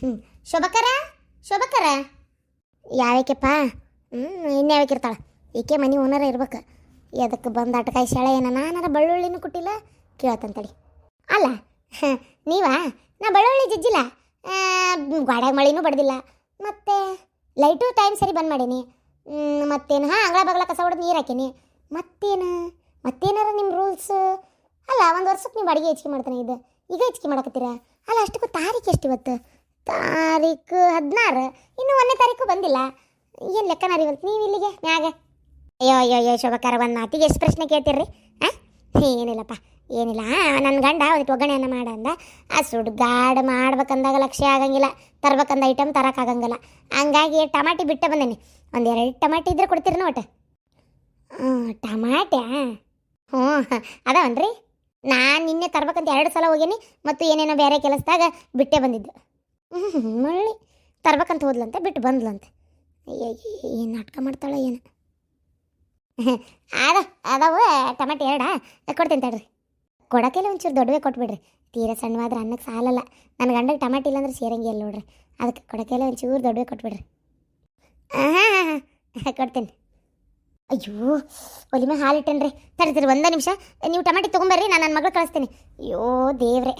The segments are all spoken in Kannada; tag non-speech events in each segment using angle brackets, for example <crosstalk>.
ಹ್ಞೂ ಶೋಭಕರ? ಶೋಭಕರ? ಯಾವ್ಯಾಕೆಪ್ಪ? ಹ್ಞೂ ಇನ್ಯಾವಕ್ಕಿರ್ತಾಳೆ ಈಕೆ ಮನೆ ಓನರ ಇರ್ಬೇಕು? ಅದಕ್ಕೆ ಬಂದು ಅಟಕಾಯಿ ಶಾಳೆ ಏನ ನಾನಾರ ಬಳ್ಳುಳ್ಳಿನೂ ಕೊಟ್ಟಿಲ್ಲ? ಕೇಳತ್ತಂತಡಿ ಅಲ್ಲ ನೀವಾ? ನಾ ಬಳ್ಳುಳ್ಳಿ ಜಜ್ಜಿಲ್ಲ. ಗಾಡ್ಯಾಗ ಮಳಿನೂ ಬಡ್ದಿಲ್ಲ. ಮತ್ತು ಲೈಟು ಟೈಮ್ ಸರಿ ಬಂದ್ ಮಾಡೀನಿ. ಮತ್ತೇನು? ಹಾಂ, ಅಂಗಳ ಬಗಳ ಕಸ ಹೊಡೆದು ನೀರು ಹಾಕೀನಿ. ಮತ್ತೇನು? ಮತ್ತೇನಾರ ನಿಮ್ಮ ರೂಲ್ಸ್ ಅಲ್ಲ, ಒಂದು ವರ್ಷಕ್ಕೆ ನೀವು ಅಡುಗೆ ಹೆಚ್ಚಿಗೆ ಮಾಡ್ತಾನೆ ಇದು. ಈಗ ಹೆಚ್ಚಿಗೆ ಮಾಡಕತ್ತೀರ? ಅಲ್ಲ, ಅಷ್ಟಕ್ಕೂ ತಾರೀಕು ಎಷ್ಟು ಇವತ್ತು? ತಾರೀಕು ಹದಿನಾರು. ಇನ್ನು ಒಂದನೇ ತಾರೀಕು ಬಂದಿಲ್ಲ. ಏನು ಲೆಕ್ಕನ ಇವತ್ತು? ನೀವು ಇಲ್ಲಿಗೆ, ಮ್ಯಾಗ? ಅಯ್ಯೋ ಅಯ್ಯೋ ಅಯ್ಯೋ ಶೋಭಕಾರ ಒಂದು ಮಾತಿಗೆ ಎಷ್ಟು ಪ್ರಶ್ನೆ ಕೇಳ್ತೀರಿ ಹಾಂ, ಏನಿಲ್ಲಪ್ಪ, ಏನಿಲ್ಲ. ನನ್ನ ಗಂಡ ಅವ್ರಿಗೆ ಒಗ್ಗರಣೆಯನ್ನು ಮಾಡ ಅಂದ ಆ ಸುಡ್ಗಾಡ್ ಮಾಡ್ಬೇಕಂದಾಗ ಲಕ್ಷ್ಯ ಆಗಂಗಿಲ್ಲ. ತರ್ಬೇಕಂದ ಐಟಮ್ ತರೋಕ್ಕಾಗಂಗಿಲ್ಲ ಹಂಗಾಗಿ ಟಮಾಟಿ ಬಿಟ್ಟೆ ಬಂದೇನಿ. ಒಂದು ಎರಡು ಟಮಾಟಿ ಇದ್ರೆ ಕೊಡ್ತೀರಿ ನೋಟ? ಹ್ಞೂ, ಟಮಾಟ್ಯಾ? ಹ್ಞೂ, ಅದಾವನ್ರಿ? ನಾನು ನಿನ್ನೆ ತರ್ಬೇಕಂತ ಎರಡು ಸಲ ಹೋಗೇನಿ, ಮತ್ತು ಏನೇನೋ ಬೇರೆ ಕೆಲಸದಾಗ ಬಿಟ್ಟೆ ಬಂದಿದ್ದು. ಮಳ್ಳಿ ತರ್ಬೇಕಂತ ಹೋದ್ಲಂತೆ, ಬಿಟ್ಟು ಬಂದ್ಲಂತೆ. ಏನು ನಾಟಕ ಮಾಡ್ತಾಳೆ ಏನು? ಅದ ಅದಾವ, ಟಮಾಟಿ ಎರಡಾ? ಕೊಡ್ತೀನಿ ತಡ್ರಿ. ಕೊಡೋಕೆಲ್ಲ ಒಂಚೂರು ದೊಡ್ಡವೇ ಕೊಟ್ಬಿಡ್ರಿ. ತೀರಾ ಸಣ್ಣವಾದ್ರೆ ಅನ್ನಕ್ಕೆ ಸಾಲಲ್ಲ. ನನ್ನ ಗಂಡಗೆ ಟಮಾಟಿ ಇಲ್ಲಾಂದ್ರೆ ಸೇರಂಗಿ ಇಲ್ಲ ನೋಡ್ರಿ. ಅದಕ್ಕೆ ಕೊಡೋಕೆಲ್ಲ ಒಂಚೂರು ದೊಡ್ಡವೇ ಕೊಟ್ಬಿಡ್ರಿ. ಹಾಂ ಕೊಡ್ತೀನಿ. ಅಯ್ಯೋ ಒಲಿಮೆ ಮೇಲೆ ಹಾಲು ಇಟ್ಟೇನ್ರಿ. ತಡಿ ತಡಿ ಒಂದೇ ನಿಮಿಷ. ನೀವು ಟಮಾಟಿ ತೊಗೊಂಬರ್ರಿ, ನಾನು ನನ್ನ ಮಗಳು ಕಳಿಸ್ತೀನಿ. ಅಯ್ಯೋ, ದೇವ್ರೆ.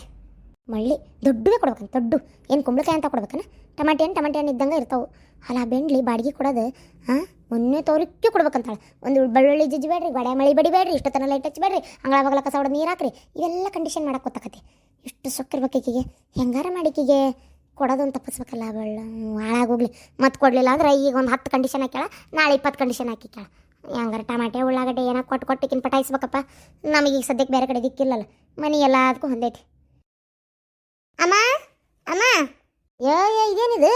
ಮಳ್ಳಿ ದೊಡ್ಡದೇ ಕೊಡ್ಬೇಕಂತ, ದೊಡ್ಡ. ಏನು ಕುಂಬಳಕಾಯಿ ಅಂತ ಕೊಡ್ಬೇಕನ? ಟಮಾಟಿ ಹಣ್ಣು ಟಮಾಟಿ ಹಣ್ಣು ಇದ್ದಂಗೆ ಇರ್ತಾವೆ. ಅಲ್ಲ ಬೆಂಡ್ಲಿ ಬಾಡಿಗೆ ಕೊಡೋದು ಹಾಂ ಮೊನ್ನೆ ತೋರಿಕ್ಕೆ ಕೊಡ್ಬೇಕಂತಾಳೆ. ಒಂದು ಬೆಳ್ಳುಳ್ಳಿ ಜಜ್ಜಿ ಬೇಡ್ರಿ ಗಡೆ ಮಳಿ ಬಡಿಬೇಡ್ರಿ ಇಷ್ಟೊತ್ತನ ಲೈಟ್ ಹಚ್ಚಬೇಡ್ರಿ ಅಂಗಳ ಬಗಲ ಕಸ ಹೊಡೆದು ನೀರು ಹಾಕ್ರಿ. ಇವೆಲ್ಲ ಕಂಡೀಷನ್ ಮಾಡಕ್ಕೆ ಗೊತ್ತಾಕತಿ. ಎಷ್ಟು ಸೊಕ್ಕಿರ್ಬೇಕು ಈಕಿಗೆ? ಹೆಂಗಾರ ಕೊಡೋದು ಅಂತ ತಪ್ಪಿಸ್ಬೇಕಲ್ಲ ಬೆಳ್ಳ. ಹಾಳಾಗೋಗ್ಲಿ. ಮತ್ತೆ ಕೊಡಲಿಲ್ಲ ಅಂದ್ರೆ ಈಗ ಒಂದು ಹತ್ತು ಕಂಡೀಷನ್ ಹಾಕ್ಯಾಳ, ನಾಳೆ ಇಪ್ಪತ್ತು ಕಂಡೀಷನ್ ಹಾಕಿಕ್ಯಾಳ. ಹೆಂಗಾರ ಟಮಾಟೆ, ಉಳ್ಳಾಗಡ್ಡೆ ಏನೋ ಕೊಟ್ಟು ಕೊಟ್ಟು ಕಿನ್ ಪಟಾಯಿಸ್ಬೇಕಪ್ಪ. ನಮಗೆ ಸದ್ಯಕ್ಕೆ ಬೇರೆ ಕಡೆ ದಿಕ್ಕಿಲ್ಲಲ್ಲ ಮನೆ ಎಲ್ಲದಕ್ಕೂ ಹೊಂದೈತಿ. ಅಮ್ಮ ಅಮ್ಮ. ಯೋ ಇದೇನಿದು?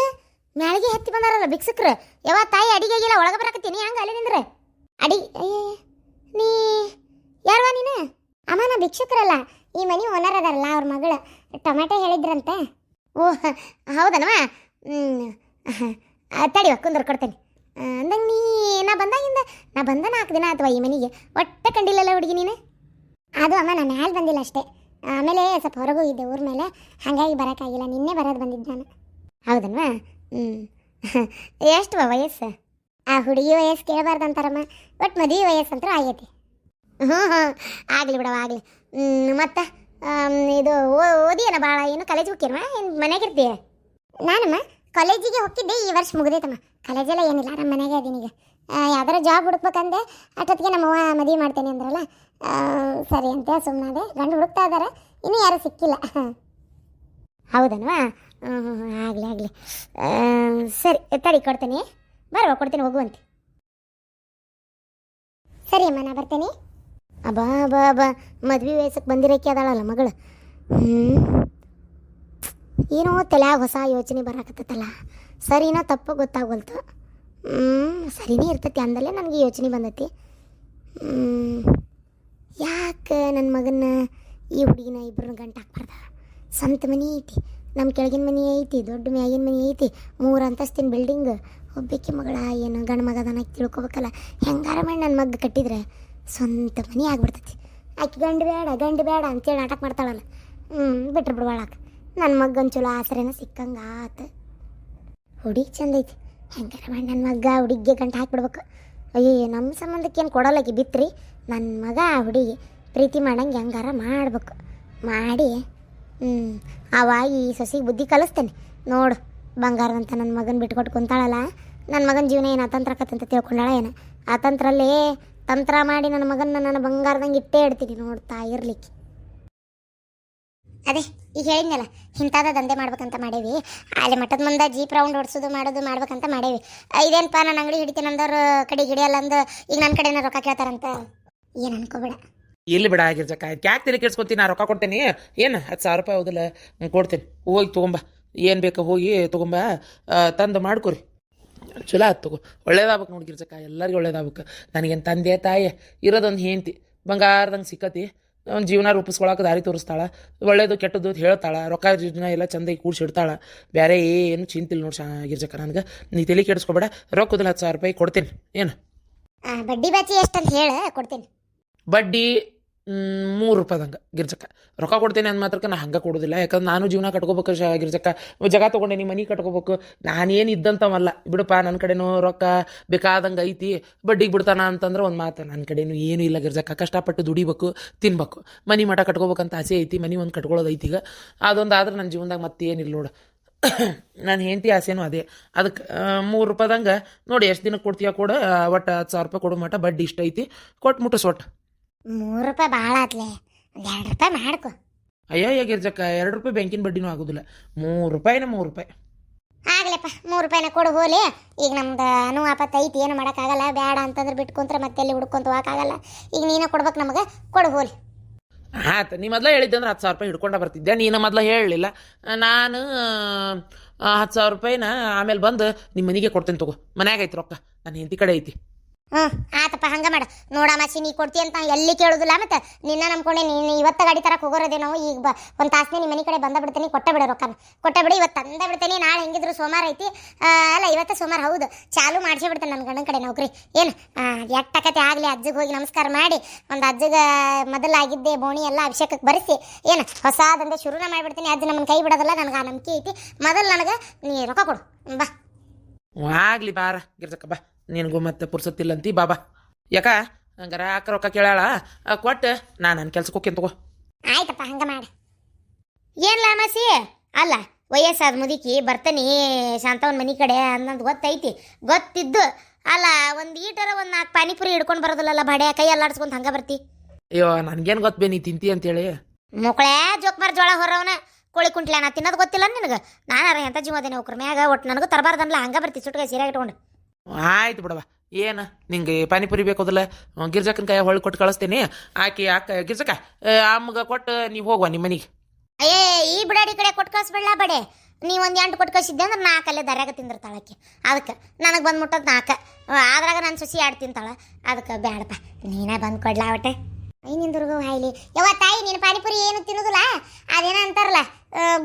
ಮ್ಯಾಳಿಗೆ ಹತ್ತಿ ಬಂದಾರಲ್ಲ ಭಿಕ್ಷಕ್ರು. ಯಾವ ತಾಯಿ ಅಡಿಗೆ ಆಗಿಲ್ಲ ಒಳಗೆ ಬರಕತ್ತೀನಿ. ಹಂಗೆ ಅಲ್ಲಿ ನಿಂದ್ರೆ. ಅಡಿ ಅಯ್ಯ ನೀ ಯಾರವ ನೀನು? ಅಮ್ಮ, ನಾ ಭಿಕ್ಷುಕರಲ್ಲ. ಈ ಮನೆ ಓನರ್ ಅದಾರಲ್ಲ ಅವ್ರ ಮಗಳು. ಟೊಮೆಟೊ ಹೇಳಿದ್ರಂತೆ. ಓ ಹೌದನವಾ ತಡಿವ ಕುಂದ್ರ ಕೊಡ್ತೇನೆ. ಅಂದಂಗೆ ನೀ, ನಾ ಬಂದಾಗಿಂದ ನಾ ಬಂದ ನಾಲ್ಕು ದಿನ ಅಥವಾ ಈ ಮನೆಗೆ. ಒಟ್ಟ ಕಂಡಿಲ್ಲಲ್ಲ ಹುಡುಗಿ ನೀನು? ಅದು ಅಮ್ಮ ನಾನು ಮ್ಯಾಲೆ ಬಂದಿಲ್ಲ ಅಷ್ಟೇ. ಆಮೇಲೆ ಸ್ವಲ್ಪ ಹೊರಗೂ ಇದ್ದೆ ಊರ ಮೇಲೆ. ಹಾಗಾಗಿ ಬರೋಕ್ಕಾಗಿಲ್ಲ ನಿನ್ನೆ ಬರೋದು ಬಂದಿದ್ದು ನಾನು. ಹೌದನ್ವಾ? ಹ್ಞೂ <laughs> ಎಷ್ಟು ವಯಸ್ಸು? ಆ ಹುಡುಗಿ ವಯಸ್ಸು ಕೇಳಬಾರ್ದು ಅಂತಾರಮ್ಮ. ಒಟ್ಟು ಮದುವೆ ವಯಸ್ಸು ಅಂತ ಆಗೈತಿ. ಹ್ಞೂ ಹ್ಞೂ ಆಗಲಿ ಬಿಡವ ಆಗಲಿ. ಮತ್ತು? ಇದು ಓ- ಓದಿಯನ ಭಾಳ ಏನು ಕಾಲೇಜ್ ಹೋಗ್ತೀರಮ್ಮ ಏನು ಮನೆಗಿರ್ತೀಯ ನಾನಮ್ಮ ಕಾಲೇಜಿಗೆ ಹೋಗ್ತಿದ್ದೆ, ಈ ವರ್ಷ ಮುಗಿದೈತಮ್ಮ. ಕಾಲೇಜೆಲ್ಲ ಏನಿಲ್ಲ ನಮ್ಮ ಮನೆಗೆ ಅದೀನಿಗೆ ಯಾವ್ದಾರ ಜಾಬ್ ಹುಡುಕ್ಬೇಕಂದೆ, ಅಷ್ಟೊತ್ತಿಗೆ ನಮ್ಮವ್ವ ಮದುವೆ ಮಾಡ್ತೇನೆ ಅಂದ್ರಲ್ಲ ಸರಿ ಅಂತ ಸುಮ್ಮನಾದೆ ಗಂಡು ಹುಡುಕ್ತಾ ಇದ್ದಾರೆ ಇನ್ನೂ ಯಾರೂ ಸಿಕ್ಕಿಲ್ಲ. ಹೌದನ್ವಾ? ಹ್ಞೂ ಆಗಲಿ ಆಗಲಿ. ಸರಿ, ತಡಿ, ಕೊಡ್ತೀನಿ. ಬರುವ, ಕೊಡ್ತೀನಿ ಹೋಗುವಂತೆ ಸರಿ ಅಮ್ಮ, ನಾ ಬರ್ತೇನೆ. ಅಬ್ಬಾ ಬಾ ಬಾ ಮದ್ವೆ ವಯಸ್ಸಕ್ಕೆ ಬಂದಿರಕ್ಕೆ ಅದಾಳಲ್ಲ ಮಗಳು. ಹ್ಞೂ ಏನೋ ತಲ್ಯಾಗ ಹೊಸ ಯೋಚನೆ ಬರಾಕತ್ತಲ್ಲ ಸರಿನೋ ತಪ್ಪು ಗೊತ್ತಾಗೋಲ್ತು. ಹ್ಞೂ ಸರಿನೇ ಇರ್ತೈತಿ ಅಂದಲ್ಲೇ ನನಗೆ ಯೋಚನೆ ಬಂದೈತಿ. ಯಾಕೆ ನನ್ನ ಮಗನ ಈ ಹುಡುಗಿನ ಇಬ್ಬರನ್ನ ಗಂಟು ಹಾಕ್ಬಾರ್ದ? ಸ್ವಂತ ಮನೆ ಐತಿ ನಮ್ಮ ಕೆಳಗಿನ ಮನೆ ಐತಿ, ದೊಡ್ಡ ಮ್ಯಾಗಿನ ಮನೆ ಐತಿ, ಮೂರು ಅಂತಸ್ತಿನ ಬಿಲ್ಡಿಂಗ್ ಒಬ್ಬಕ್ಕೆ ಮಗಳ, ಏನು ಗಂಡ ಮಗ ದನ ತಿಳ್ಕೊಬೇಕಲ್ಲ, ಹೆಂಗಾರ ಮಾಡಿ ನನ್ನ ಮಗ ಕಟ್ಟಿದ್ರೆ ಸ್ವಂತ ಮನೆ ಆಗ್ಬಿಡ್ತೈತಿ. ಆಕೆ ಗಂಡು ಬೇಡ ಗಂಡು ಬೇಡ ಅಂತೇಳಿ ನಾಟಕ ಮಾಡ್ತಾಳಲ್ಲ. ಹ್ಞೂ ಬಿಟ್ರೆ ಬಿಡ್ಬಾಳಾಕ. ನನ್ನ ಮಗನ ಚಲೋ ಆಸರೆನ ಸಿಕ್ಕಂಗೆ ಆತ ಹುಡುಗಿ ಚಂದ ಐತಿ. ಮಾಡಿ ನನ್ನ ಮಗ ಹುಡುಗಿಗೆ ಗಂಟು ಹಾಕ್ಬಿಡ್ಬೇಕು. ಅಯ್ಯೋ ನಮ್ಮ ಸಂಬಂಧಕ್ಕೆ ಏನು ಕೊಡೋಲ್ಲಕಿ ಬಿತ್ರಿ. ನನ್ನ ಮಗ ಆ ಹುಡುಗಿ ಪ್ರೀತಿ ಮಾಡಂಗೆ ಹೆಂಗಾರ ಮಾಡ್ಬೇಕು. ಮಾಡಿ ಹ್ಞೂ ಅವ ಈ ಸೊಸಿಗೆ ಬುದ್ಧಿ ಕಲಿಸ್ತೇನೆ. ನೋಡು, ಬಂಗಾರದಂತ ನನ್ನ ಮಗನ ಬಿಟ್ಕೊಟ್ಟು ಕುಂತಾಳಲ್ಲ ನನ್ನ ಮಗನ ಜೀವನ ಏನು ಅತಂತ್ರಕತ್ತಂತ ತಿಳ್ಕೊಂಡಾಳ ಏನು? ಅತಂತ್ರಲ್ಲೇ ತಂತ್ರ ಮಾಡಿ ನನ್ನ ಮಗನ ನನ್ನ ಬಂಗಾರದಂಗೆ ಇಟ್ಟೇ ಇಡ್ತೀನಿ ನೋಡ್ತಾ ಇರ್ಲಿಕ್ಕೆ. ಅದೇ ಈಗ ಹೇಳಿದ್ನಲ್ಲ, ಇಂಥದ ದಂಧೆ ಮಾಡ್ಬೇಕಂತ ಮಾಡೇವಿ. ಅಲ್ಲಿ ಮಠದ ಮುಂದೆ ಜೀಪ್ ರೌಂಡ್ ಓಡಿಸೋದು, ಮಾಡೋದು, ಮಾಡ್ಬೇಕಂತ ಮಾಡೇವಿ. ಇದೇನಪ್ಪ ನಾನು ಅಂಗಡಿ ಹಿಡಿತೀನಿ ಅಂದವ್ರು ಕಡೆ ಹಿಡಿಯಲ್ಲ ಅಂದು ಈಗ ನನ್ನ ಕಡೆನ ರೊಕ್ಕ ಕೇಳ್ತಾರಂತ? ಏನು ಅನ್ಕೋಬೇಡ. ಎಲ್ಲಿ ಬಿಡ ಆಗಿರ್ಜಕ್ಕ ಯಾಕೆ ತಲೆ ಕೇಳಿಸ್ಕೊತೀನಿ, ನಾ ರೊಕ್ಕ ಕೊಡ್ತೀನಿ. ಏನು ಹತ್ತು ಸಾವಿರ ರೂಪಾಯಿ ಹೌದಿಲ್ಲ ಕೊಡ್ತೀನಿ. ಹೋಗಿ ತೊಗೊಂಬ. ಏನು ಬೇಕು ಹೋಗಿ ತೊಗೊಂಬ. ತಂದು ಮಾಡ್ಕೊರಿ. ಚಲೋ ಆಯ್ತು ತಗೋ. ಒಳ್ಳೇದಾಗ್ಬೇಕು ನೋಡ್ಗಿರ್ಜಕ್ಕ ಎಲ್ಲರಿಗೂ ಒಳ್ಳೇದಾಗ್ಬೇಕು. ನನಗೇನು ತಂದೆ ತಾಯಿ ಇರೋದೊಂದು ಹೆಂಡ್ತಿ ಬಂಗಾರದಂಗೆ ಸಿಕ್ಕತಿ. ಒಂದು ಜೀವನ ರೂಪಿಸ್ಕೊಳಕ್ಕೆ ದಾರಿ ತೋರಿಸ್ತಾಳೆ ಒಳ್ಳೇದು ಕೆಟ್ಟದ್ದು ಅಂತ ಹೇಳ್ತಾಳ ರೊಕ್ಕ ಜೀವನ ಎಲ್ಲ ಚಂದಾಗಿ ಕೂಡಿಸಿಡ್ತಾಳೆ. ಬೇರೆ ಏನು ಚಿಂತಿಲ್ಲ ನೋಡಿ ಶಾ ಗಿರ್ಜಕ್ಕ ನನಗೆ ನೀ ತಲೆ ಕೆಡಿಸ್ಕೊಬೇಡ ರೊಕ್ಕದಲ್ಲಿ ಹತ್ತು ಸಾವಿರ ರೂಪಾಯಿ ಕೊಡ್ತೀನಿ ಏನು? ಬಡ್ಡಿ ಬಾಚಿ ಎಷ್ಟಂತ ಹೇಳ ಕೊಡ್ತೀನಿ. ಬಡ್ಡಿ ಮೂರು ರೂಪಾಯ್ದಂಗೆ ಗಿರ್ಜಕ್ಕ. ರೊಕ್ಕ ಕೊಡ್ತೇನೆ ಅಂದ ಮಾತ್ರಕ್ಕೆ ನಾ ಹಂಗೆ ಕೊಡೋದಿಲ್ಲ. ಯಾಕಂದ್ರೆ ನಾನು ಜೀವನ ಕಟ್ಕೋಬೇಕು ಶ ಗಿರ್ಜಕ್ಕ. ತೊಗೊಂಡೆ ತೊಗೊಂಡೇನಿ ಮನೆ ಕಟ್ಕೋಬೇಕು. ನಾನೇನು ಇದ್ದಂಥವಲ್ಲ. ಬಿಡಪ್ಪ ನನ್ನ ಕಡೆನೂ ರೊಕ್ಕ ಬೇಕಾದಂಗೆ ಐತಿ. ಬಡ್ಡಿಗೆ ಬಿಡ್ತಾನ ಅಂತಂದ್ರೆ ಒಂದು ಮಾತು ನನ್ನ ಕಡೆನೂ ಏನೂ ಇಲ್ಲ ಗಿರ್ಜಕ್ಕ. ಕಷ್ಟಪಟ್ಟು ದುಡಿಬೇಕು, ತಿನ್ಬೇಕು. ಮನೆ ಮಠ ಕಟ್ಕೋಬೇಕಂತ ಆಸೆ ಐತಿ, ಮನೆ ಒಂದು ಕಟ್ಕೊಳ್ಳೋದು ಐತಿ ಈಗ. ಅದೊಂದು ಆದ್ರೆ ನನ್ನ ಜೀವನದಾಗ ಮತ್ತೇನಿಲ್ಲ ನೋಡು. <coughs> ನನ್ನ ಹೆಂಡತಿ ಆಸೆನೂ ಅದೇ. ಅದಕ್ಕೆ ಮೂರು ರೂಪಾಯ್ದಂಗೆ ನೋಡಿ, ಎಷ್ಟು ದಿನಕ್ಕೆ ಕೊಡ್ತೀಯ ಕೊಡು. ಒಟ್ಟು ಹತ್ತು ಸಾವಿರ ರೂಪಾಯಿ ಕೊಡೋ ಮಟ ಬಡ್ಡಿ ಇಷ್ಟ ಐತಿ. ಕೊಟ್ಟು ಮುಟ್ಟಿಸ್ ಒಟ್ಟು. ಮೂರು ರೂಪಾಯಿ ಭಾಳ ಆತ್ಲೆ. ಒಂದು ಎರಡು ರೂಪಾಯಿ ಮಾಡ್ಕೊ. ಅಯ್ಯಯ್ಯ ಗಿರ್ಜಕ್ಕ ಎರಡು ರೂಪಾಯಿ ಬ್ಯಾಂಕಿನ ಬಡ್ಡಿನೂ ಆಗೋದಿಲ್ಲ. ಮೂರು ರೂಪಾಯಿನ ಮೂರು ರೂಪಾಯಿ. ಆಗ್ಲಪ್ಪ ಮೂರು ರೂಪಾಯಿನ ಕೊಡು ಹೋಲಿ. ಈಗ ನಮ್ದು ಅನು ಆಪತ್ತು ಐತಿ ಏನು ಮಾಡೋಕ್ಕಾಗಲ್ಲ. ಬೇಡ ಅಂತಂದ್ರೆ ಬಿಟ್ಕೊಂತ್ರೆ ಮತ್ತೆ ಎಲ್ಲಿ ಹುಡ್ಕೊಂತ ಹೋಗಕ್ಕಾಗಲ್ಲ ಈಗ ನೀನೇ ಕೊಡ್ಬೇಕು ನಮಗೆ ಕೊಡು ಹೋಲಿ. ಆಯ್ತು ನೀ ಮೊದಲೇ ಹೇಳಿದ್ದೆ ಅಂದ್ರೆ ಹತ್ತು ಸಾವಿರ ರೂಪಾಯಿ ಹಿಡ್ಕೊಂಡ ಬರ್ತಿದ್ದೆ. ನೀನು ಮೊದಲು ಹೇಳಲಿಲ್ಲ. ನಾನು ಹತ್ತು ಸಾವಿರ ರೂಪಾಯಿನ ಆಮೇಲೆ ಬಂದು ನಿಮ್ಮ ಮನೆಗೆ ಕೊಡ್ತೇನೆ ತಗೋ. ಮನ್ಯಾಗ ಐತಿ ರೊಕ್ಕ. ನನ್ನ ಹೆಂಡತಿ ಕಡೆ ಐತಿ. ಹ್ಞೂ ಆತಪ್ಪ, ಹಂಗೆ ಮಾಡು. ಮಾಸಿ ನೀ ಕೊಡ್ತಿ ಅಂತ ಎಲ್ಲಿ ಕೇಳುದಿಲ್ಲ. ಮತ್ತೆ ನಿನ್ನ ನಂಬ್ಕೊಂಡೆ ನೀನು ಇವತ್ತ ಗಾಡಿ ತರಕ್ಕೆ ನಾವು ಈಗ ಬ ಒಂದು ತಾಸನೇ ನಿಮ್ಮ ಮನೆ ಕಡೆ ಬಂದ ಬಿಡ್ತೀನಿ, ಕೊಟ್ಟ ಬಿಡು ರೊಕ್ಕನ. ಕೊಟ್ಟ ಬಿಡು ಇವತ್ತು ತಂದ ಬಿಡ್ತೀನಿ, ನಾಳೆ ಹೆಂಗಿದ್ರು ಸೋಮವಾರ ಐತಿ. ಅಲ್ಲ, ಇವತ್ತು ಸೋಮವಾರ ಹೌದು. ಚಾಲು ಮಾಡ್ಸಿ ಬಿಡ್ತೇನೆ ನನ್ನ ಗಂಡನ ಕಡೆ ನೌಕರಿ. ಏನು? ಎಟ್ಟಕತೆ ಆಗಲಿ, ಅಜ್ಜಿಗೆ ಹೋಗಿ ನಮಸ್ಕಾರ ಮಾಡಿ, ಒಂದು ಅಜ್ಜಿಗೆ ಮೊದಲಾಗಿದ್ದೆ, ಬೋಣಿ ಎಲ್ಲ ಅಭಿಷೇಕಕ್ಕೆ ಬರೆಸಿ, ಏನು? ಹೊಸದಂದೆ ಶುರುನ ಮಾಡಿಬಿಡ್ತೀನಿ, ಅಜ್ಜಿ ನಮ್ಮನ್ನ ಕೈ ಬಿಡೋದಲ್ಲ, ನನಗೆ ಆ ನಂಬಿಕೆ ಐತಿ. ಮೊದಲು ನನಗೆ ನೀ ರೊಕ್ಕ ಕೊಡು. ಬಾ. ಆಗ್ಲಿ ಬಾರ, ಗಿರ್ಜಕ್ಕ, ಬಾ. ನಿನಗೂ ಮತ್ತೆ ಪುರ್ಸತ್ತಿಲ್ಲಂತಿ ಬಾಬಾ ಯಾಕ? ಹಂಗಾರ ಆಕ ರೊಕ್ಕ ಕೇಳಾಳ ಕೊಟ್ಟು. ನಾನು ನನ್ನ ಕೆಲ್ಸಕ್ಕೆ ಹೋಗ್ತೀನಿ ತಗೋ. ಆಯ್ತಪ್ಪ ಹಂಗ ಮಾಡ. ಏನ್ಲ ಮಸಿ? ಅಲ್ಲ ವಯಸ್ಸಾದ ಮುದುಕಿ ಬರ್ತಾನಿ ಶಾಂತವನ್ ಮನಿ ಕಡೆ ಅನ್ನೋದು ಗೊತ್ತೈತಿ. ಗೊತ್ತಿದ್ದು ಅಲ್ಲ ಒಂದು ಈಟರ ಒಂದು ನಾಲ್ಕು ಪಾನಿಪುರಿ ಹಿಡ್ಕೊಂಡು ಬರೋದಿಲ್ಲಲ್ಲ ಬಡೆ ಕೈ ಅಲ್ಲಾಡ್ಸ್ಕೊಂತ ಹಂಗ ಬರ್ತಿ? ಅಯ್ಯೋ ನನಗೇನು ಗೊತ್ತು ನೀ ತಿಂತಿ ಅಂತೇಳಿ. ಮುಕ್ಳೇ ಜೋಕ್ಮಾರ್ ಜೋಳ ಹೊರವನ ಕೋಳಿ ಕುಂಟ್ಲೆ ನಾ ತಿನ್ನೋದು ಗೊತ್ತಿಲ್ಲ ನಿನಗೆ. ನಾನು ಎಂತ ಜೀವ ಅದೇನೆ ಹೋಗ್ರ ಮ್ಯಾಗ ಒಟ್ಟು ನನಗೂ ತರಬಾರ್ದನ್ಲ ಹಂಗ ಬರ್ತಿ ಸುಟ್ಗೆ ಸೀರೆ ಇಟ್ಕೊಂಡು ಆಯ್ತು ಬಿಡವ ಏನು, ನಿಂಗೆ ಪಾನಿಪುರಿ ಬೇಕೋದಲ್ಲ ಗಿರ್ಜಕ್ಕನ ಕೈ ಹೊಳ್ಳಿ ಕೊಟ್ಟು ಕಳಿಸ್ತೀನಿ. ಆಕಿ ಅಕ್ಕ ಗಿರ್ಜಕ್ಕ ಅಮ್ಮಗ ಕೊಟ್ಟು ನೀವು ಹೋಗುವ ನಿಮ್ಮ ಮನೆಗೆ. ಅಯ್ಯೇ, ಈ ಬಿಡಾಡಿ ಕಡೆ ಕೊಟ್ಟು ಕಳಿಸ್ಬಿಡಲ್ಲ ಬಡೆ. ನೀ ಒಂದು ಎಂಟು ಕೊಟ್ಟು ಕಳ್ಸಿದ್ದೆ ಅಂದ್ರೆ ನಾಲ್ಕು ಅಲ್ಲೇ ದರ್ಯಾಗ ತಿಂದಿರ್ತಾಳಕ್ಕೆ ಅದಕ್ಕೆ, ನನಗೆ ಬಂದು ಮುಟ್ಟೋದು ನಾಲ್ಕು ಆದ್ರಾಗ ನಾನು ಸುಸಿ ಆಡ್ ತಿಂತಾಳ? ಅದಕ್ಕೆ ಬೇಡಪ್ಪ ನೀನೇ ಬಂದು ಕೊಡ್ಲಾ ಒಟ್ಟೆ. ಐ ನಿಂದುರ್ಗು ಹಾಯ್ಲಿ. ಯವ್ವ ತಾಯಿ, ನೀನು ಪಾನಿಪುರಿ ಏನು ತಿನ್ನೋದಿಲ್ಲ? ಅದೇನೋ ಅಂತಾರಲ್ಲ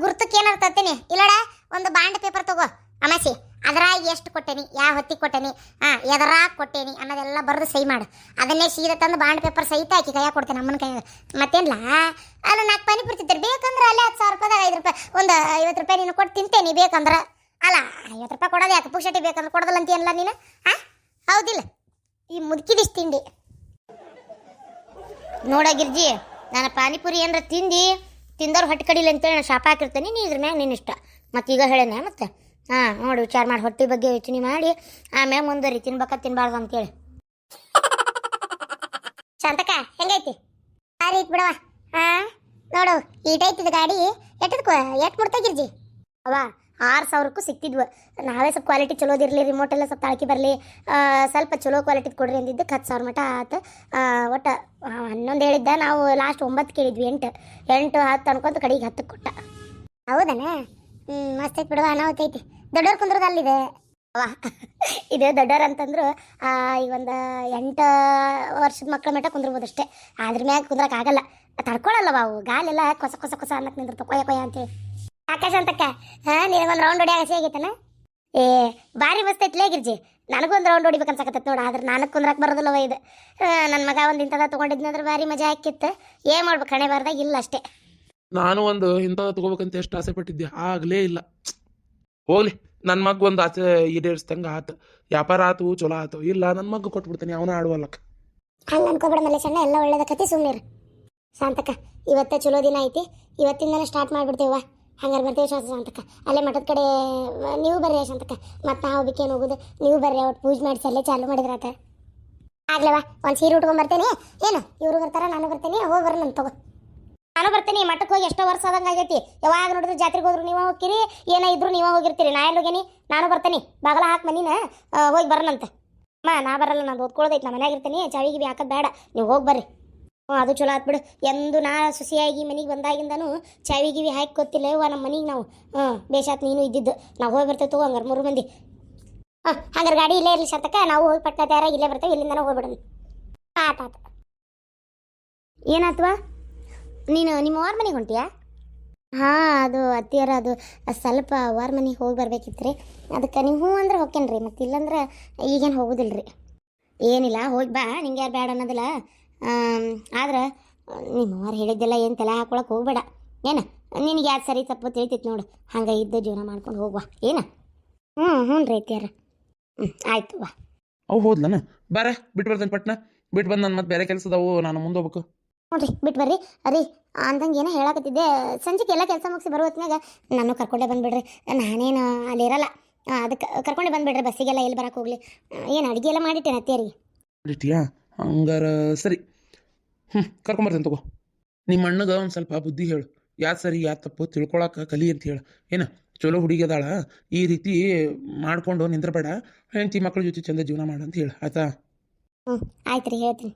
ಗುರ್ತಕ್ಕೆ ಏನಾರು ತತ್ತೇನೆ ಇಲ್ಲಡ, ಒಂದು ಬಾಂಡ್ ಪೇಪರ್ ತಗೋ ಅಮಾಸಿ ಅದ್ರಾಗ ಎಷ್ಟು ಕೊಟ್ಟೇನಿ, ಯಾವ ಹೊತ್ತಿಗೆ ಕೊಟ್ಟೇನಿ, ಹಾಂ, ಎದರಾಗ ಕೊಟ್ಟೇನಿ ಅನ್ನೋದೆಲ್ಲ ಬರೆದು ಸಹಿ ಮಾಡು. ಅದನ್ನೇ ಸೀದಾ ತಂದು ಬಾಂಡ್ ಪೇಪರ್ ಸಹಿತ ಹಾಕಿ ಕೈಯಾಗ ಕೊಡ್ತೇನೆ ಅಮ್ಮನ ಕೈಯಾಗ ಮತ್ತೇನ್ಲ? ಅಲ್ಲ ನಾಲ್ಕು ಪಾನಿಪುರಿ ತಿಂತಾರೆ ಬೇಕಂದ್ರೆ ಅಲ್ಲೇ ಹತ್ತು ಸಾವಿರ ರೂಪಾಯಿದಾಗ ಐದು ರೂಪಾಯಿ, ಒಂದು ಐವತ್ತು ರೂಪಾಯಿ ನೀನು ಕೊಟ್ಟು ತಿಂತೇನೆ ಬೇಕಂದ್ರೆ. ಅಲ್ಲ, ಐವತ್ತು ರೂಪಾಯಿ ಕೊಡೋದು ಯಾಕೆ? ಪುಕ್ಷಟಿ ಬೇಕಂದ್ರೆ ಕೊಡೋದಿಲ್ಲ ಅಂತೀಯಲ್ಲ ನೀನು? ಹಾಂ? ಹೌದಿಲ್ಲ. ಈ ಮುದುಕಿದಿಷ್ಟು ತಿಂಡಿ. ನೋಡ ಗಿರ್ಜಿ, ನಾನು ಪಾನಿಪುರಿ ಏನಾರ ತಿಂದು, ತಿಂದವ್ರು ಹೊಟ್ಟೆ ಕಡಿಲಿ ಅಂತೇಳಿ ನಾನು ಶಾಪ ಹಾಕಿರ್ತೇನೆ ನೀ ಇದ್ರ ಮ್ಯಾಗ ನಿನ್ನ ಇಷ್ಟ. ಮತ್ತು ಈಗ ಹೇಳೇನೆ ಮತ್ತೆ. ಹಾಂ, ನೋಡಿ, ವಿಚಾರ ಮಾಡಿ. ಹೊಟ್ಟೆ ಬಗ್ಗೆ ಯೋಚನೆ ಮಾಡಿ, ಆಮ್ಯಾಗ ಮುಂದುವರಿ ತಿನ್ಬೇಕ ತಿನ್ಬಾರ್ದು ಅಂತೇಳಿ. ಶಾಂತಕ ಹೆಂಗೈತಿ? ಆ ರೀತಿ ಬಿಡವ ಹಾಂ, ನೋಡು ಈಟೈತಿದ ಗಾಡಿ. ಎಟ್ಟದಕ್ಕೂ? ಎಟ್ ಮುಡ್ತಾಗಿರ್ಜಿ ಅವಾ ಆರು ಸಾವಿರಕ್ಕೂ ಸಿಕ್ತಿದ್ವು. ನಾವೇ ಸ್ವಲ್ಪ ಕ್ವಾಲಿಟಿ ಚಲೋದಿರಲಿ ರಿಮೋಟ್ ಎಲ್ಲ ಸ್ವಲ್ಪ ತಾಳ್ಕಿ ಬರಲಿ. ಸ್ವಲ್ಪ ಚಲೋ ಕ್ವಾಲಿಟಿದು ಕೊಡ್ರಿ ಅಂದಿದ್ದಕ್ಕೆ ಹತ್ತು ಸಾವಿರ ಮಟ ಆತ. ಒಟ್ಟು ಹನ್ನೊಂದು ಹೇಳಿದ್ದ, ನಾವು ಲಾಸ್ಟ್ ಒಂಬತ್ತು ಕೇಳಿದ್ವಿ, ಎಂಟು. ಎಂಟು, ಹತ್ತು ಅನ್ಕೊಂತ ಕಡೆಗೆ ಹತ್ತಕ್ಕೆ ಕೊಟ್ಟ. ಹೌದನ? ಹ್ಞೂ ಮಸ್ತ್ ಐತಿ ಬಿಡುವ ಅನಾಹುತ ಐತಿ. ದೊಡ್ಡವ್ರು ಕುಂದ್ರದ ಅಲ್ಲಿದೆ. ಇದು ದೊಡ್ಡವ್ರು ಅಂತಂದ್ರು ಈ ಒಂದು ಎಂಟು ವರ್ಷದ ಮಕ್ಕಳ ಮಟ್ಟ ಕುಂದ್ರಬಹುದು ಅಷ್ಟೇ. ಅದ್ರ ಮ್ಯಾಗ ಕುಂದ್ರಕ್ಕಾಗಲ್ಲ ತಡ್ಕೊಳಲ್ಲವ ಅವು ಗಾಲೆಲ್ಲ ಕೊಸ ಕೊಸ ಕೊಸ ಅನ್ನಕ್ಕೆ ನಿಂದ್ರ ಕೊಯ್ಯ ಕೊಯ್ಯ ಅಂತೇಳಿ. ಆಕಾಶ ಅಂತಕ್ಕ, ಹಾಂ ನಿನಗೊಂದು ರೌಂಡ್ ಹೊಡಿ ಆಸೆ ಆಗೈತನ? ಏ, ಭಾರಿ ಮಸ್ತ್ ಐತ್ಲೇ ಗಿರ್ಜಿ. ನನಗೊಂದು ರೌಂಡ್ ಹೊಡಿಬೇಕು ಅನ್ಸಕತ್ತೈತೆ ನೋಡು. ಆದ್ರೆ ನಾನು ಕುಂದ್ರಕ್ಕೆ ಬರೋದಿಲ್ಲವ ಇದು. ನನ್ನ ಮಗ ಒಂದು ಇಂಥದ ತೊಗೊಂಡಿದ್ನಂದ್ರೆ ಭಾರಿ ಮಜಾ ಹಾಕಿತ್ತು. ಏನು ಮಾಡ್ಬೇಕು ಕಣೆ ಬಾರ್ದಾಗ ಇಲ್ಲ ಅಷ್ಟೇ. ನಾನು ಒಂದು ಇಂಥದ ತಗೋಬೇಕಂತ ಎಷ್ಟು ಆಸೆ ಪಟ್ಟಿದ್ದೆ? ಆಗಲೇ ಇಲ್ಲ. ಹೋಗ್ಲಿ ನನ್ನ ಮಗ ಒಂದು ಆಸೆ ಈಡೇರಿಸ್ದಂಗೆ ಆತು. ವ್ಯಾಪಾರ ಆತು, ಚಲೋ ಆತು. ಇಲ್ಲ ನನ್ನ ಮಗ ಕೊಟ್ಬಿಡ್ತೀನಿ, ಅವನ ಆಡುವಲ್ಲಕ್ಕ. ಹಂಗೆ ಅನ್ಕೋಬೇಡ ಸಣ್ಣ ಎಲ್ಲ ಒಳ್ಳೇದಕ್ಕತಿ ಸುಮ್ಮನೆ ಶಾಂತಕ್ಕ, ಇವತ್ತೇ ಚಲೋ ದಿನ ಐತಿ. ಇವತ್ತಿಂದನೇ ಸ್ಟಾರ್ಟ್ ಮಾಡಿಬಿಡ್ತೇವ ಹಂಗಾರೆ ಬರ್ತೇವೆ ಶಾಸ್ತ್ರ ಶಾಂತಕ್ಕ. ಅಲ್ಲೇ ಮಠದ ಕಡೆ ನೀವು ಬರ್ರಿ ಶಾಂತಕ್ಕ. ಮತ್ತೆ ನಾವು ಬಿಕ್ಕೇನು ಹೋಗುದು? ನೀವು ಬರ್ರಿ ಒಟ್ಟು ಪೂಜೆ ಮಾಡಿಸಿ, ಅಲ್ಲೇ ಚಾಲು ಮಾಡಿದ್ರಾತ ಆಗ್ಲವ ಒಂದು ಸೀರೆ ಉಟ್ಕೊಂಡ್ ಬರ್ತೇನೆ. ಏನು, ಇವರು ಬರ್ತಾರ, ನಾನು ಬರ್ತೇನೆ, ಹೋಗಿ ನಾನು ತಗೋ. ನಾನು ಬರ್ತೀನಿ ಮಠಕ್ಕೆ ಹೋಗಿ ಎಷ್ಟೋ ವರ್ಷ ಆದಂಗೆ ಆಗೈತಿ. ಯಾವಾಗ ನೋಡಿದ್ರು ಜಾತ್ರೆಗೆ ಹೋದ್ರು ನೀವು ಹೋಗಿರಿ ಏನ ಇದ್ರು ನೀವು ಹೋಗಿರ್ತೀರಿ. ನಾ ಎಲ್ಲಿ ಹೋಗೇನಿ? ನಾನು ಬರ್ತೀನಿ. ಬಾಗಲ ಹಾಕಿ ಮನಿನ ಹೋಗಿ ಬರ್ನಂತೆ. ಅಮ್ಮ, ನಾ ಬರಲ್ಲ, ನಾನು ಓದ್ಕೊಳ್ಳೋದೈತೆ ನಾ ಮನ್ಯಾಗ ಇರ್ತೀನಿ. ಚಾವಿ ಗಿವಿ ಹಾಕೋದು ಬೇಡ. ನೀವು ಹೋಗಿ ಬರ್ರಿ. ಹ್ಞೂ ಅದು ಚಲೋ ಆತ್ ಬಿಡು. ಎಂದು ನಾ ಸುಸಿಯಾಗಿ ಮನೆಗೆ ಬಂದಾಗಿಂದನು ಚಾವಿ ಗಿವಿ ಹಾಕಿ ಗೊತ್ತಿಲ್ಲ ಇವ ನಮ್ಮ ಮನೆಗೆ ನಾವು ಹ್ಞೂ ಬೇಷಾತ್ ನೀನು ಇದ್ದಿದ್ದು. ನಾವು ಹೋಗಿ ಬರ್ತೇವೆ ತಗೋ, ಹಂಗಾರೆ ಮೂರು ಮಂದಿ. ಹಾಂ ಹಂಗಾರೆ ಗಾಡಿ ಇಲ್ಲೇ ಇರಲಿ ಸತಕ ನಾವು ಹೋಗಿ ಪಟ್ಟ ತಯಾರಾಗಿ ಇಲ್ಲೇ ಬರ್ತೇವೆ, ಇಲ್ಲಿಂದನೇ ಹೋಗ್ಬಿಡೋಣ. ಆತ ಆತ. ಏನಾತ್ವಾ? ನೀನು ನಿಮ್ಮ ಅವ್ರ ಮನೆಗೆ ಹೊಂಟಿಯಾ? ಹಾಂ, ಅದು ಅತ್ತಿಯರ ಅದು ಸ್ವಲ್ಪ ಅವ್ರ ಮನೆಗೆ ಹೋಗಿ ಬರ್ಬೇಕಿತ್ತು ರೀ ಅದಕ್ಕೆ ನೀವು ಹ್ಞೂ ಅಂದ್ರೆ ಹೋಗ್ಕೇನ್ರಿ ಮತ್ತು ಇಲ್ಲಂದ್ರೆ ಈಗೇನು ಹೋಗೋದಿಲ್ಲ ರೀ ಏನಿಲ್ಲ, ಹೋಗಿ ಬಾ, ನಿಂಗೆ ಯಾರು ಬೇಡ ಅನ್ನೋದಿಲ್ಲ. ಆದ್ರೆ ನಿಮ್ಮ ಅವ್ರು ಹೇಳಿದ್ದೆಲ್ಲ ಏನು ತಲೆ ಹಾಕೊಳಕ್ಕೆ ಹೋಗ್ಬೇಡ. ಏನ? ನಿನಗೆ ಯಾರು ಸರಿ ತಪ್ಪು ತಿಳಿತೈತಿ ನೋಡು. ಹಂಗೆ ಇದ್ದು ಜೀವನ ಮಾಡ್ಕೊಂಡು ಹೋಗುವ ಏನ? ಹ್ಞೂ ಹ್ಞೂ ರೀ ಅತ್ತಿಯರ. ಹ್ಞೂ ಆಯ್ತು ಬಾ. ಅವು ಹೋದ್ಲನ? ಬಾರ ಬಿಟ್ಟು ಬರ್ತೇನೆ ಪಟ್ನ. ಬಿಟ್ಟು ಬಂದು ನಾನು ಮತ್ತೆ ಬೇರೆ ಕೆಲಸದವು, ನಾನು ಮುಂದೆ ಹೋಗ್ಬೇಕು. ನೋಡ್ರಿ ಬಿಟ್ಟು ಬರ್ರಿ. ಅರಿ ಅಂದಂಗೆ ಏನೋ ಹೇಳಕತ್ತಿದ್ದೆ. ಸಂಜೆಗೆ ಎಲ್ಲ ಕೆಲಸ ಮುಗಿಸಿ ಬರೋ ಹೊತ್ತಿನಾಗ ನಾನು ಕರ್ಕೊಂಡೇ ಬಂದುಬಿಡ್ರಿ. ನಾನೇನು ಅಲ್ಲಿ ಇರಲ್ಲ. ಅದಕ್ಕೆ ಕರ್ಕೊಂಡೇ ಬಂದುಬಿಡ್ರಿ ಬಸ್ಸಿಗೆಲ್ಲ ಎಲ್ಲಿ ಬರಕ್ಕೆ ಹೋಗ್ಲಿ. ಏನು ಅಡುಗೆ ಎಲ್ಲ ಮಾಡಿಟ್ಟೇನೆ ಅತ್ತಿಯರಿಗೆ ಹಾಂ ಹಂಗಾರ ಸರಿ. ಹ್ಞೂ ಕರ್ಕೊಂಬರ್ತೇನೆ ತಗೋ. ನಿಮ್ಮ ಅಣ್ಣಗೆ ಒಂದು ಸ್ವಲ್ಪ ಬುದ್ಧಿ ಹೇಳು. ಯಾ ಸರಿ ಯಾ ತಪ್ಪು ತಿಳ್ಕೊಳಕ್ಕೆ ಕಲಿ ಅಂತ ಹೇಳು. ಏನ ಚಲೋ ಹುಡುಗಿ ಅದಾಳ. ಈ ರೀತಿ ಮಾಡ್ಕೊಂಡು ನಿಂದ್ರಬೇಡ. ಹೆಂಡತಿ ಮಕ್ಕಳ ಜೊತೆ ಚಂದ ಜೀವನ ಮಾಡು ಅಂತ ಹೇಳು. ಆಯ್ತಾ? ಹ್ಞೂ ಆಯ್ತು ರೀ ಹೇಳ್ತೀನಿ.